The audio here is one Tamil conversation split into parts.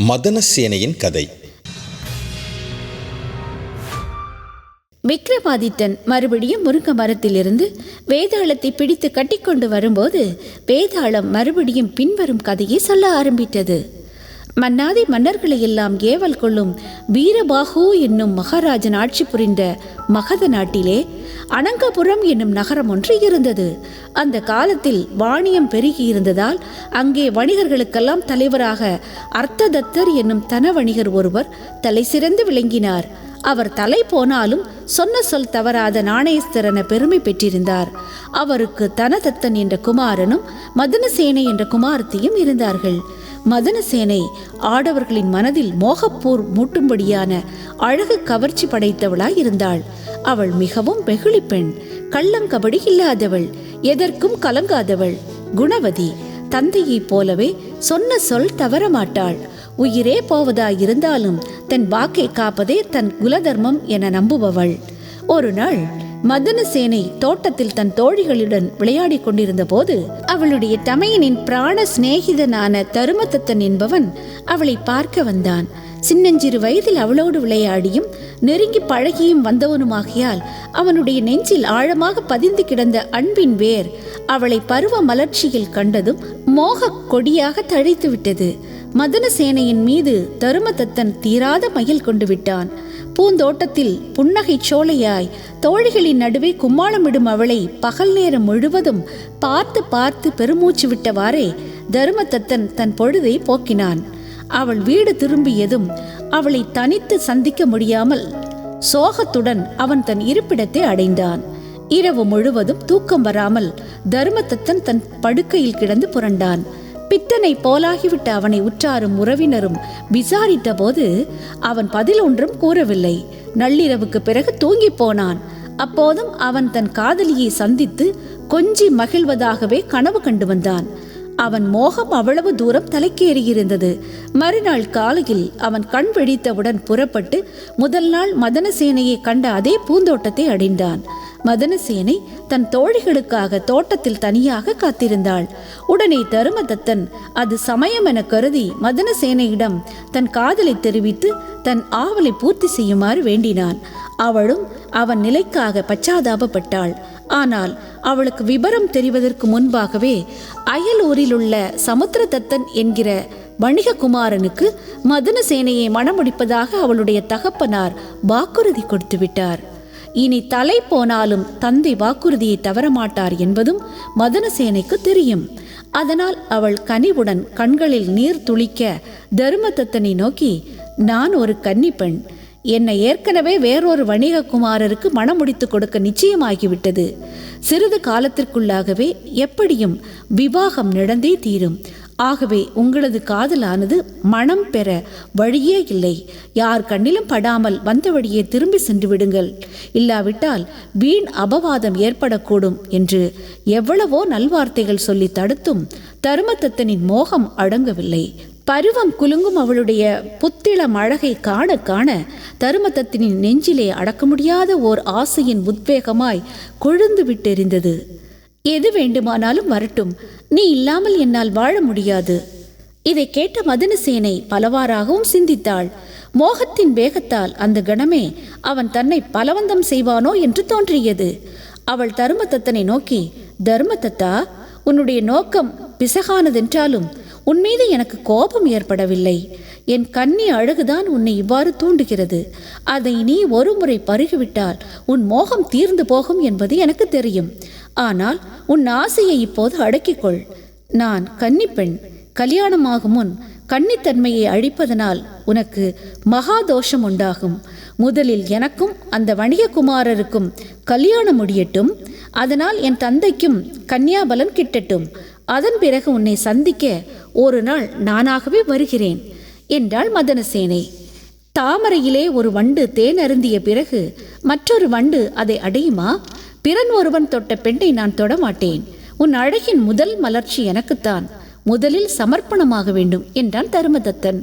மதனசேனையின் கதை. விக்ரமாதித்தன் மறுபடியும் முருங்க மரத்திலிருந்து வேதாளத்தை பிடித்து கட்டிக்கொண்டு வரும்போது வேதாளம் மறுபடியும் பின்வரும் கதையை சொல்ல ஆரம்பித்தது. மன்னாதி மன்னர்களை எல்லாம் ஏவல் கொள்ளும் வீரபாகு என்னும் மகாராஜன் ஆட்சி புரிந்த மகத நாட்டிலே அனங்கபுரம் என்னும் நகரம் ஒன்று இருந்தது. அந்த காலத்தில் வாணியம் பெருகி இருந்ததால் அங்கே வணிகர்களுக்கெல்லாம் தலைவராக அர்த்ததத்தர் என்னும் தன வணிகர் ஒருவர் தலை சிறந்து விளங்கினார். அவர் தலை போனாலும் சொன்ன சொல் தவறாத நாணயஸ்தரன பெருமை பெற்றிருந்தார். அவருக்கு தனதத்தன் என்ற குமாரனும் மதனசேனை என்ற குமாரத்தியும் இருந்தார்கள். மதனசேனை ஆடவர்களின் மனதில் மோகப்போர் மூட்டும்படியான அழகு கவர்ச்சி படைத்தவளாய் இருந்தாள். அவள் மிகவும் வெகுளி பெண் கள்ளங்கபடி இல்லாதவள் எதற்கும் கலங்காதவள் குணவதி. தந்தையைப் போலவே சொன்ன சொல் தவறமாட்டாள். உயிரே போவதாயிருந்தாலும் தன் வாக்கை காப்பதே தன் குலதர்மம் என நம்புபவள். ஒரு நாள் மதனசேனை தோட்டத்தில் தன் தோழிகளுடன் விளையாடிக் கொண்டிருந்த போது அவளுடைய தமையனின் பிராண சிநேகிதனான தருமதத்தன் என்பவன் அவளை பார்க்க வந்தான். சின்னஞ்சிறு வயதில் அவளோடு விளையாடியும் நெருங்கி பழகியும் வந்தவனுமாகியால் அவனுடைய நெஞ்சில் ஆழமாக பதிந்து கிடந்த அன்பின் வேர் அவளை பருவ மலர்ச்சியில் கண்டதும் மோகக் கொடியாக தழைத்து விட்டது மதனசேனையின் மீது தருமதத்தன் தீராத மயில் கொண்டு விட்டான். பூந்தோட்டத்தில் புன்னகை சோலையாய் தோழிகளின் நடுவே கும்மாளமிடும் அவளை பகல் நேரம் முழுவதும் பார்த்து பார்த்து பெருமூச்சு விட்டவாறே தருமதத்தன் தன் பொழுதை போக்கினான். அவள் வீடு திரும்பியதும் அவளை தனித்து சந்திக்க முடியாமல் சோகத்துடன் அவன் தன் இருப்பிடத்தை அடைந்தான். இரவு முழுவதும் தூக்கம் வராமல் தர்மதத்தன் தன் படுக்கையில் கிடந்து புரண்டான். பித்தனை போலாகிவிட்ட அவனை உற்றாரும் உறவினரும் விசாரித்த போது அவன் பதில் ஒன்றும் கூறவில்லை. நள்ளிரவுக்கு பிறகு தூங்கி போனான். அப்போதும் அவன் தன் காதலியை சந்தித்து கொஞ்சி மகிழ்வதாகவே கனவு கண்டு வந்தான். அவன் மோகம் அவ்வளவு தூரம் தலைக்கேறியிருந்தது. மறுநாள் காலையில் அவன் கண் வெடித்தவுடன் புறப்பட்டு முதல் நாள் மதனசேனையை கண்ட அதே பூந்தோட்டத்தை அடைந்தான். மதனசேனை தன் தோழிகளுக்காக தோட்டத்தில் தனியாக காத்திருந்தாள். உடனே தருமதத்தன் அது சமயம் என கருதி மதனசேனையிடம் தன் காதலை தெரிவித்து தன் ஆவலை பூர்த்தி செய்யுமாறு வேண்டினான். அவளும் அவன் நிலைக்காக பச்சாதாபப்பட்டாள். ஆனால் அவளுக்கு விபரம் தெரிவதற்கு முன்பாகவே அயலூரில் உள்ள சமுத்திரதத்தன் என்கிற வணிககுமாரனுக்கு மதனசேனையை மணமுடிப்பதாக அவளுடைய தகப்பனார் வாக்குறுதி கொடுத்து விட்டார் இனி தலை போனாலும் தந்தை வாக்குறுதியை தவறமாட்டார் என்பதும் மதனசேனைக்கு தெரியும். அதனால் அவள் கனிவுடன் கண்களில் நீர் துளிக்க தருமதத்தனை நோக்கி நான் ஒரு கன்னிப்பெண். என்னை ஏற்கனவே வேறொரு வணிககுமாரருக்கு மணம் முடித்து கொடுக்க நிச்சயமாகிவிட்டது. சிறிது காலத்திற்குள்ளாகவே எப்படியும் விவாகம் நடந்தே தீரும். ஆகவே உங்களது காதலானது மனம் பெற வழியே இல்லை. யார் கண்ணிலும் படாமல் வந்த வழியே திரும்பி சென்று விடுங்கள். இல்லாவிட்டால் வீண் அபவாதம் ஏற்படக்கூடும் என்று எவ்வளவோ நல்வார்த்தைகள் சொல்லி தடுத்தும் தருமதத்தனின் மோகம் அடங்கவில்லை. பருவம் குலுங்கும் அவளுடைய புத்திளம் அழகை காண காண தருமதத்தினின் நெஞ்சிலே அடக்க முடியாத ஓர் ஆசையின் உத்வேகமாய் கொழுந்து விட்டெறிந்தது எது வேண்டுமானாலும் வரட்டும். நீ இல்லாமல் என்னால் வாழ முடியாது. இதை கேட்ட மதனசேனை பலவாறாகவும் சிந்தித்தாள். மோகத்தின் வேகத்தால் அந்த கணமே அவன் தன்னை பலவந்தம் செய்வானோ என்று தோன்றியது. அவள் தருமதத்தனை நோக்கி தர்மதத்தா உன்னுடைய நோக்கம் பிசகானதென்றாலும் உன் மீது எனக்கு கோபம் ஏற்படவில்லை. என் கண்ணி அழகுதான் உன்னை இவ்வாறு தூண்டுகிறது. அதை நீ ஒருமுறை பருகிவிட்டால் உன் மோகம் தீர்ந்து போகும் என்பது எனக்கு தெரியும். ஆனால் உன் ஆசையை இப்போது அடக்கிக்கொள். நான் கன்னிப்பெண். கல்யாணமாகும் முன் கன்னித்தன்மையை அழிப்பதனால் உனக்கு மகாதோஷம் உண்டாகும். முதலில் எனக்கும் அந்த வணிககுமாரருக்கும் கல்யாணம் முடியட்டும். அதனால் என் தந்தைக்கும் கன்னியாபலம் கிட்டட்டும். அதன் பிறகு உன்னை சந்திக்க ஒரு நாள் நானாகவே வருகிறேன். என்றாள் மதனசேனை. தாமரையிலே ஒரு வண்டு தேன் அருந்திய பிறகு மற்றொரு வண்டு அதை அடையுமா? பிறன் ஒருவன் தொட்ட பெண்ணை நான் தொடமாட்டேன். உன் அழகின் முதல் மலர்ச்சி எனக்குத்தான். முதலில் சமர்ப்பணமாக வேண்டும் என்றான் தருமதத்தன்.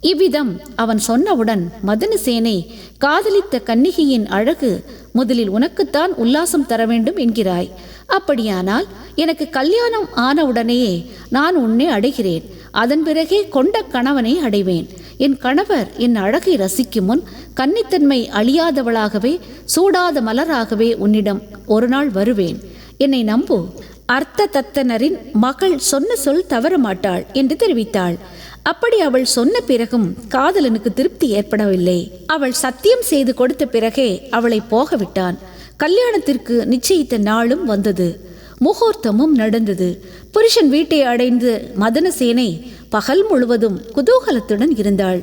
இவ்விதம் அவன் சொன்னவுடன் மதனசேனை காதலித்த கன்னிகையின் அழகு முதலில் உனக்குத்தான் உல்லாசம் தர வேண்டும் என்கிறாய். அப்படியானால் எனக்கு கல்யாணம் ஆனவுடனேயே நான் உன்னை அடைகிறேன். அதன் பிறகே கொண்ட கணவனை அடைவேன். என் கணவர் என் அழகை ரசிக்கும் முன் கன்னித்தன்மை அழியாதவளாகவே சூடாத மலராகவே உன்னிடம் ஒரு நாள் வருவேன். என்னை நம்பு. அர்த்த தத்தனரின் மகள் சொன்ன சொல் தவற மாட்டாள் என்று தெரிவித்தாள். அப்படி அவள் சொன்ன பிறகும் காதலனுக்கு திருப்தி ஏற்படவில்லை. அவள் சத்தியம் செய்து கொடுத்த பிறகே அவளை போகவிட்டான். கல்யாணத்திற்கு நிச்சயித்த நாளும் வந்தது. முகூர்த்தமும் நடந்தது. புருஷன் வீட்டை அடைந்து மதனசேனை பகல் முழுவதும் குதூகலத்துடன் இருந்தாள்.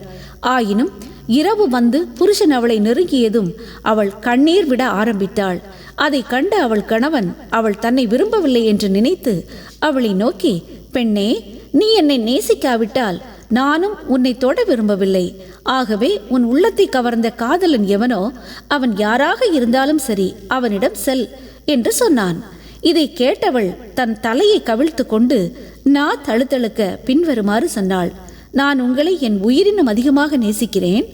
ஆயினும் இரவு வந்து புருஷன் அவளை நெருங்கியதும் அவள் கண்ணீர் விட ஆரம்பித்தாள். அதை கண்ட அவள் கணவன் அவள் தன்னை விரும்பவில்லை என்று நினைத்து அவளை நோக்கி பெண்ணே நீ என்னை நேசிக்காவிட்டால் நானும் உன்னை தொட விரும்பவில்லை. ஆகவே உன் உள்ளத்தை கவர்ந்த காதலன் எவனோ அவன் யாராக இருந்தாலும் சரி அவனிடம் செல் என்று சொன்னான். இதை கேட்டவள் தன் தலையை கவிழ்த்து கொண்டு நா தழுத்தழுக்க பின்வருமாறு சொன்னாள். நான் உங்களை என் உயிரினும் அதிகமாக நேசிக்கிறேன்.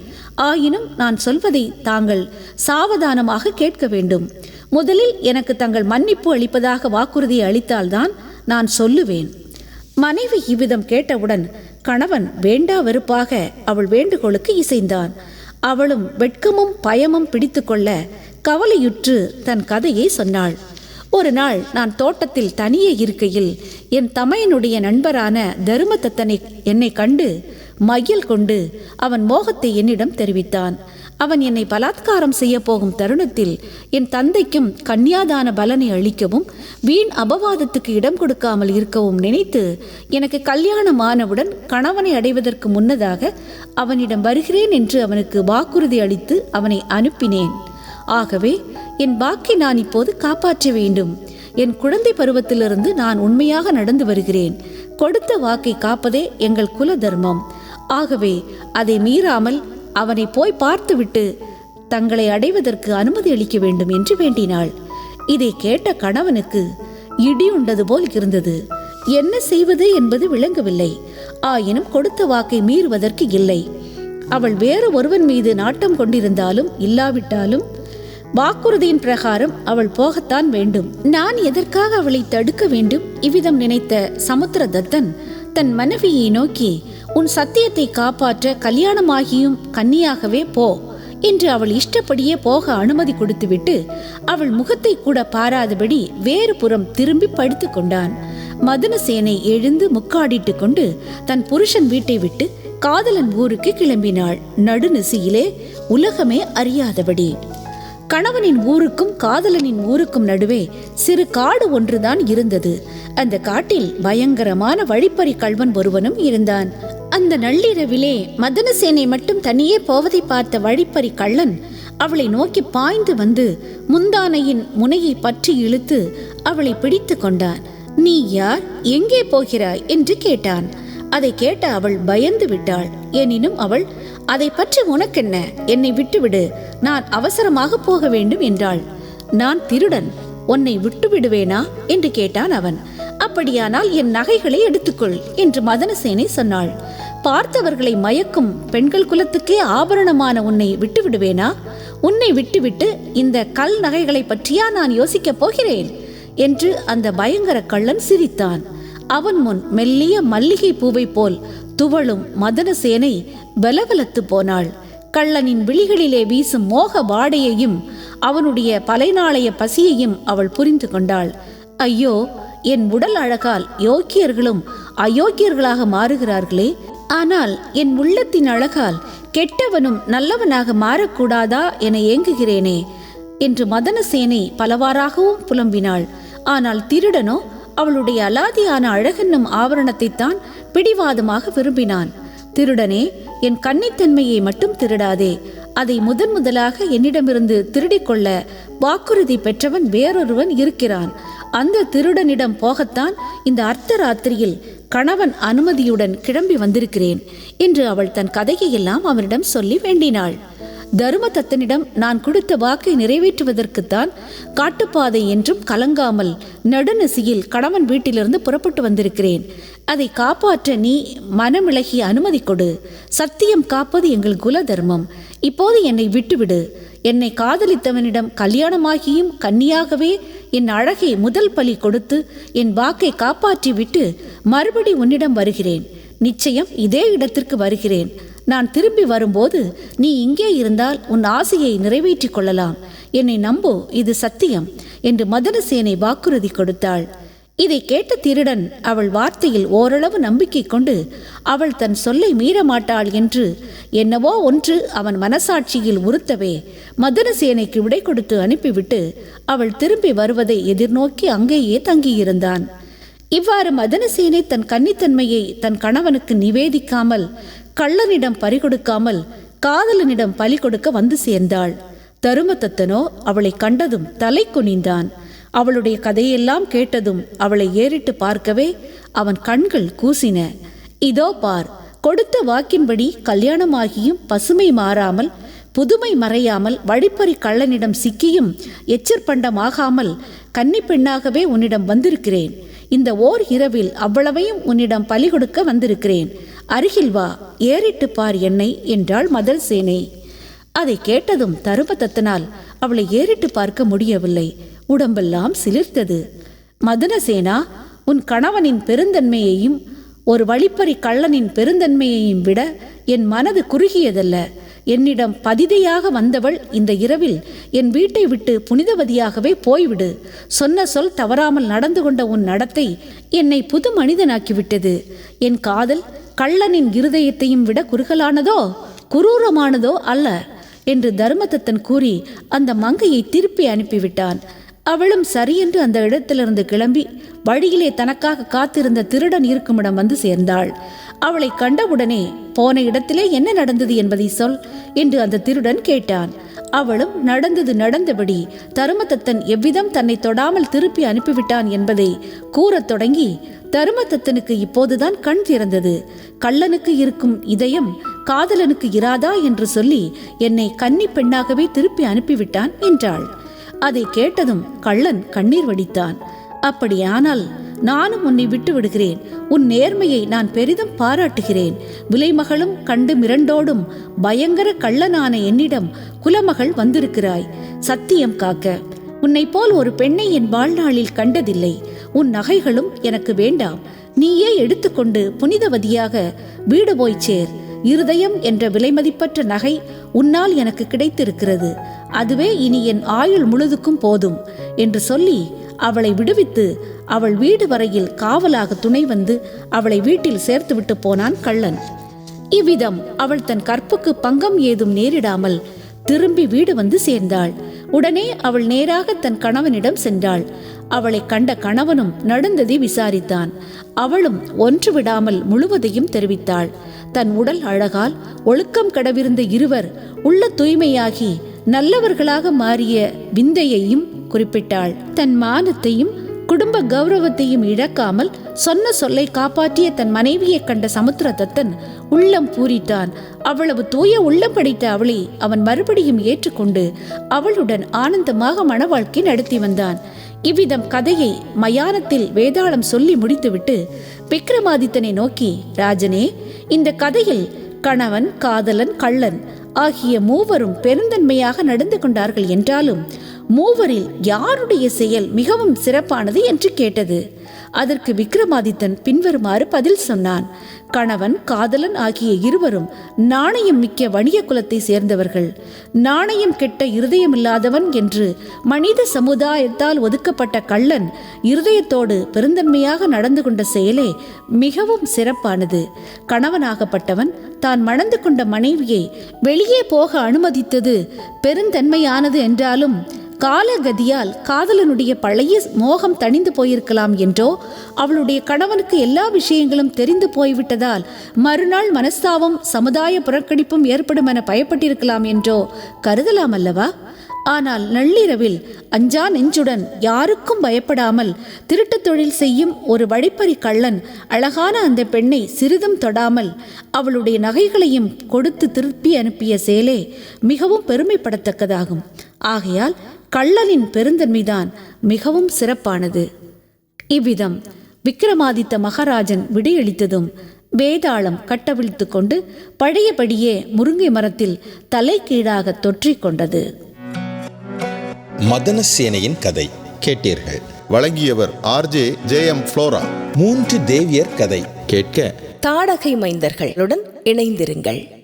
ஆயினும் நான் சொல்வதை தாங்கள் சாவதானமாக கேட்க வேண்டும். முதலில் எனக்கு தங்கள் மன்னிப்பு அளிப்பதாக வாக்குறுதியை அளித்தால்தான் நான் சொல்லுவேன். மனைவி இவ்விதம் கேட்டவுடன் கணவன் வேண்டா வெறுப்பாக அவள் வேண்டுகோளுக்கு இசைந்தான். அவளும் வெட்கமும் பயமும் பிடித்துக்கொள்ள கவலையுற்று தன் கதையை சொன்னாள். ஒரு நாள் நான் தோட்டத்தில் தனியே இருக்கையில் என் தமையனுடைய நண்பரான தருமதத்தனை என்னை கண்டு மயில் கொண்டு அவன் மோகத்தை என்னிடம் தெரிவித்தான். அவன் என்னை பலாத்காரம் செய்ய போகும் தருணத்தில் என் தந்தைக்கும் கன்னியாதான பலனை அளிக்கவும் வீண் அபவாதத்துக்கு இடம் கொடுக்காமல் இருக்கவும் நினைத்து எனக்கு கல்யாணமானவுடன் கணவனை அடைவதற்கு முன்னதாக அவனிடம் வருகிறேன் என்று அவனுக்கு வாக்குறுதி அளித்து அவனை அனுப்பினேன். ஆகவே என் வாக்கை நான் இப்போது காப்பாற்ற வேண்டும். என் குழந்தை பருவத்திலிருந்து நான் உண்மையாக நடந்து வருகிறேன். கொடுத்த வாக்கை காப்பதே எங்கள் குல தர்மம். ஆகவே அதை மீறாமல் அவனை போய் பார்த்துவிட்டு தங்களை அடைவதற்கு அனுமதி அளிக்க வேண்டும் என்று வேண்டினாள். இதை கேட்ட கணவனுக்கு இடி உண்டது போல் இருந்தது. என்ன செய்வது என்பது விளங்கவில்லை. ஆயினும் கொடுத்த வாக்கை மீறுவதற்கு இல்லை. அவள் வேறு ஒருவன் மீது நாட்டம் கொண்டிருந்தாலும் இல்லாவிட்டாலும் வாக்குறுதியின் பிரகாரம் அவள் போகத்தான் வேண்டும். நான் எதற்காக அவளை தடுக்க வேண்டும்? இவ்விதம் நினைத்த சமுத்திரதத்தன் தன் மனைவியை நோக்கி உன் சத்தியத்தை காப்பாற்ற கல்யாணமாகியும் கன்னியாகவே போ என்று அவள் இஷ்டப்படியே போக அனுமதி கொடுத்துவிட்டு அவள் முகத்தை கூட பாராதபடி வேறு புறம் திரும்பி படுத்து கொண்டான். மதனசேனை எழுந்து முக்காடிட்டு கொண்டு தன் புருஷன் வீட்டை விட்டு காதலன் ஊருக்கு கிளம்பினாள். நடுநிசையிலே உலகமே அறியாதபடி. கணவனின் ஊருக்கும் காதலனின் ஊருக்கும் நடுவே சிறு காடு ஒன்றுதான் இருந்தது. அந்த காட்டில் பயங்கரமான வழிப்பறி கள்வன் ஒருவனும் இருந்தான். அந்த நள்ளிரவிலே மதனசேனை மட்டும் தனியே போவதை பார்த்த வழிப்பறி கள்ளன் அவளை நோக்கி பாய்ந்து வந்து முந்தானையின் முனையை பற்றி இழுத்து அவளை பிடித்து கொண்டான். நீ யார்? எங்கே போகிறாய்? என்று கேட்டான். அதை கேட்ட அவள் பயந்து விட்டாள். எனினும் அவள் அதை பற்றி உனக்கென்ன? என்னை விட்டுவிடு. நான் அவசரமாக போக வேண்டும் என்றாள். நான் திருடன் உன்னை விட்டு விடுவேனா என்று கேட்டான் அவன். அப்படியானால் என் நகைகளை எடுத்துக்கொள் என்று மதனசேனை சொன்னாள். பார்த்தவர்களை மயக்கும் பெண்கள் குலத்துக்கே ஆபரணமான உன்னை விட்டு விடுவேனா உன்னை விட்டுவிட்டு இந்த கல் நகைகளை பற்றியா நான் யோசிக்கப் போகிறேன்? என்று அந்த பயங்கர கள்ளன் சிரித்தான். அவன் முன் மெல்லிய மல்லிகை பூவை போல் துவளும் மதனசேனை பலவலத்து போனாள். கள்ளனின் விழிகளிலே வீசும் மோக வாடையையும் அவனுடைய பலைநாளைய பசியையும் அவள் புரிந்து கொண்டாள். ஐயோ என் உடல் அழகால் யோக்கியர்களும் அயோக்கியர்களாக மாறுகிறார்களே. ஆனால் என் உள்ளத்தின் அழகால் கெட்டவனும் நல்லவனாக மாறக்கூடாதா என ஏங்குகிறேனே என்று மதனசேனை பலவாறாகவும் புலம்பினாள். ஆனால் திருடனோ அவளுடைய அலாதியான அழகென்னும் ஆவரணத்தைத்தான் பிடிவாதமாக விரும்பினான். திருடனே என் கன்னித்தன்மையை மட்டும் திருடாதே. அதை முதன் முதலாக என்னிடமிருந்து திருடிக்கொள்ள வாக்குறுதி பெற்றவன் வேறொருவன் இருக்கிறான். அந்த திருடனிடம் போகத்தான் இந்த அர்த்தராத்திரியில் கணவன் அனுமதியுடன் கிளம்பி வந்திருக்கிறேன் என்று அவள் தன் கதையெல்லாம் அவனிடம் சொல்லி வேண்டினாள். தருமதத்தனிடம் நான் கொடுத்த வாக்கை நிறைவேற்றுவதற்குத்தான் காட்டுப்பாதை என்றும் கலங்காமல் நடுநசியில் கணவன் வீட்டிலிருந்து புறப்பட்டு வந்திருக்கிறேன். அதை காப்பாற்ற நீ மனமிளகி அனுமதி கொடு. சத்தியம் காப்பது எங்கள் குல தர்மம் இப்போது என்னை விட்டுவிடு. என்னை காதலித்தவனிடம் கல்யாணமாகியும் கன்னியாகவே என் அழகை முதல் பலி கொடுத்து என் வாக்கை காப்பாற்றி விட்டு மறுபடி உன்னிடம் வருகிறேன். நிச்சயம் இதே இடத்திற்கு வருகிறேன். நான் திரும்பி வரும்போது நீ இங்கே இருந்தால் உன் ஆசையை நிறைவேற்றிக் கொள்ளலாம். என்னை நம்பு இது சத்தியம் என்று மதனசேனை வாக்குறுதி கொடுத்தாள். இதை கேட்ட திருடன் அவள் வார்த்தையில் ஓரளவு நம்பிக்கை கொண்டு அவள் தன் சொல்லை மீறமாட்டாள் என்று என்னவோ ஒன்று அவன் மனசாட்சியில் உறுத்தவே மதனசேனைக்கு விடை கொடுத்து அனுப்பிவிட்டு அவள் திரும்பி வருவதை எதிர்நோக்கி அங்கேயே தங்கியிருந்தான். இவ்வாறு மதனசேனை தன் கன்னித்தன்மையை தன் கணவனுக்கு நிவேதிக்காமல் கள்ளனிடம் பறிகொடுக்காமல் காதலனிடம் பலி கொடுக்க வந்து சேர்ந்தாள். தருமதத்தனோ அவளை கண்டதும் தலை குனிந்தான். அவளுடைய கதையெல்லாம் கேட்டதும் அவளை ஏறிட்டு பார்க்கவே அவன் கண்கள் கூசின. இதோ பார் கொடுத்த வாக்கின்படி கல்யாணமாகியும் பசுமை மாறாமல் புதுமை மறையாமல் வழிப்பறி கள்ளனிடம் சிக்கியும் எச்சற்பண்டமாகாமல் ஆகாமல் கன்னிப்பெண்ணாகவே உன்னிடம் வந்திருக்கிறேன். இந்த ஓர் இரவில் அவ்வளவையும் உன்னிடம் பலி கொடுக்க வந்திருக்கிறேன். அருகில் வா ஏறிட்டு பார் என்னை என்றாள் மதல் சேனை அதை கேட்டதும் தருமதத்தனால் அவளை ஏறிட்டு பார்க்க முடியவில்லை. உடம்பெல்லாம் சிலிர்த்தது. மதனசேனா உன் கணவனின் பெருந்தன்மையையும் ஒரு வழிப்பறி கள்ளனின் பெருந்தன்மையையும் விட என் மனது குறுகியதல்ல. என்னிடம் பதிதையாக வந்தவள் இந்த இரவில் என் வீட்டை விட்டு புனிதவதியாகவே போய்விடு. சொன்ன சொல் தவறாமல் நடந்து கொண்ட உன் நடத்தை என்னை புது மனிதனாக்கிவிட்டது. என் காதல் கள்ளனின் இருதயத்தையும் விட குறுகலானதோ குரூரமானதோ அல்ல என்று தர்மதத்தன் கூறி அந்த மங்கையை திருப்பி அனுப்பிவிட்டான். அவளும் சரியென்று அந்த இடத்திலிருந்து கிளம்பி வழியிலே தனக்காக காத்திருந்த திருடன் இருக்குமிடம் வந்து சேர்ந்தாள். அவளை கண்டவுடனே போன இடத்திலே என்ன நடந்தது என்பதை சொல் என்று அந்த திருடன் கேட்டான். அவளும் நடந்தது நடந்தபடி தருமதத்தன் எவ்விதம் தன்னை தொடாமல் திருப்பி அனுப்பிவிட்டான் என்பதை கூறத் தொடங்கி தருமதத்தனுக்கு இப்போதுதான் கண் திறந்தது. கள்ளனுக்கு இருக்கும் இதயம் காதலனுக்கு இராதா என்று சொல்லி என்னை கன்னி பெண்ணாகவே திருப்பி அனுப்பிவிட்டான் என்றாள். அதை கேட்டதும் கள்ளன் கண்ணீர் வடித்தான். அப்படியானால் நானும் உன்னை விட்டு விடுகிறேன் உன் நேர்மையை நான் பெரிதும் பாராட்டுகிறேன். விலைமகளும் கண்டு மிரண்டோடும் பயங்கர கள்ளனான என்னிடம் குலமகள் வந்திருக்கிறாய். சத்தியம் காக்க உன்னை போல் ஒரு பெண்ணை என் வாழ்நாளில் கண்டதில்லை. உன் நகைகளும் எனக்கு வேண்டாம். நீயே எடுத்துக்கொண்டு புனிதவதியாக வீடு போய் சேர். இருதயம் என்ற விலைமதிப்பற்ற நகை உன்னால் எனக்கு கிடைத்திருக்கிறது. அதுவே இனி என் ஆயுள் முழுதுக்கும் போதும் என்று சொல்லி அவளை விடுவித்து அவள் வீடு வரையில் காவலாக துணை வந்து அவளை வீட்டில் சேர்த்துவிட்டு போனான் கள்ளன். இவ்விதம் அவள் தன் கற்புக்கு பங்கம் ஏதும் நேரிடாமல் திரும்பி வீடு வந்து சேர்ந்தாள். உடனே அவள் நேராக தன் கணவனிடம் சென்றாள். அவளை கண்ட கணவனும் நடந்ததை விசாரித்தான். அவளும் ஒன்று விடாமல் முழுவதையும் தெரிவித்தாள். தன் உடல் அழகால் ஒழுக்கம் கடவிருந்த இருவர் உள்ள தூய்மையாகி நல்லவர்களாக மாறிய விந்தையையும் குறிப்பிட்டாள். தன் மானத்தையும் குடும்ப கௌரவத்தையும் இழக்காமல் சொன்ன சொல்லை காப்பாற்றிய தன் மனைவியை கண்ட சமுத்திரதத்தன் உள்ளம் பூரிட்டான். அவ்வளவு தூய உள்ளம் படைத்த அவளை அவன் மறுபடியும் ஏற்றுக்கொண்டு அவளுடன் ஆனந்தமாக மன வாழ்க்கை நடத்தி வந்தான். இவ்விதம் கதையை மயானத்தில் வேதாளம் சொல்லி முடித்துவிட்டு விக்ரமாதித்தனை நோக்கி ராஜனே இந்த கதையில் கணவன் காதலன் கள்ளன் ஆகிய மூவரும் பெருந்தன்மையாக நடந்து கொண்டார்கள் என்றாலும் மூவரில் யாருடைய செயல் மிகவும் சிறப்பானது என்று கேட்டது. அதற்கு விக்ரமாதித்தன் பின்வருமாறு பதில் சொன்னான். கணவன் காதலன் ஆகிய இருவரும் நாணயம் மிக்க வணிக குலத்தை சேர்ந்தவர்கள். நாணயம் கெட்ட இருதயமில்லாதவன் என்று மனித சமுதாயத்தால் ஒதுக்கப்பட்ட கள்ளன் இருதயத்தோடு பெருந்தன்மையாக நடந்து கொண்ட செயலே மிகவும் சிறப்பானது. கணவனாகப்பட்டவன் தான் மணந்து கொண்ட மனைவியை வெளியே போக அனுமதித்தது பெருந்தன்மையானது என்றாலும் காலகதியால் காதலனுடைய பழைய மோகம் தணிந்து போயிருக்கலாம் என்றோ அவளுடைய கணவனுக்கு எல்லா விஷயங்களும் தெரிந்து போய்விட்டதால் மறுநாள் மனஸ்தாபம் சமுதாய புறக்கணிப்பும் ஏற்படும் என பயப்பட்டிருக்கலாம் என்றோ கருதலாம் அல்லவா? ஆனால் நள்ளிரவில் அஞ்சா நெஞ்சுடன் யாருக்கும் பயப்படாமல் திருட்டுத் தொழில் செய்யும் ஒரு வழிப்பறி கள்ளன் அழகான அந்த பெண்ணை சிறிதும் தொடாமல் அவளுடைய நகைகளையும் கொடுத்து திருப்பி அனுப்பிய செயலே மிகவும் பெருமைப்படத்தக்கதாகும். ஆகையால் கள்ளனின் பெருந்தன்மைதான் மிகவும் சிறப்பானது. இவ்விதம் விக்ரமாதித்த மகாராஜன் விடையளித்ததும் வேதாளம் கட்டவிழ்த்து கொண்டு பழையபடியே முருங்கை மரத்தில் தலைகீழாக தொற்றிக் கொண்டது. மதனசேனையின் கதை கேட்டீர்கள். வழங்கியவர் ஆர்ஜே ஜே எம் ஃப்ளோரா. மூன்று தேவியர் கதை கேட்க தாடகை மைந்தர்களுடன் இணைந்திருங்கள்.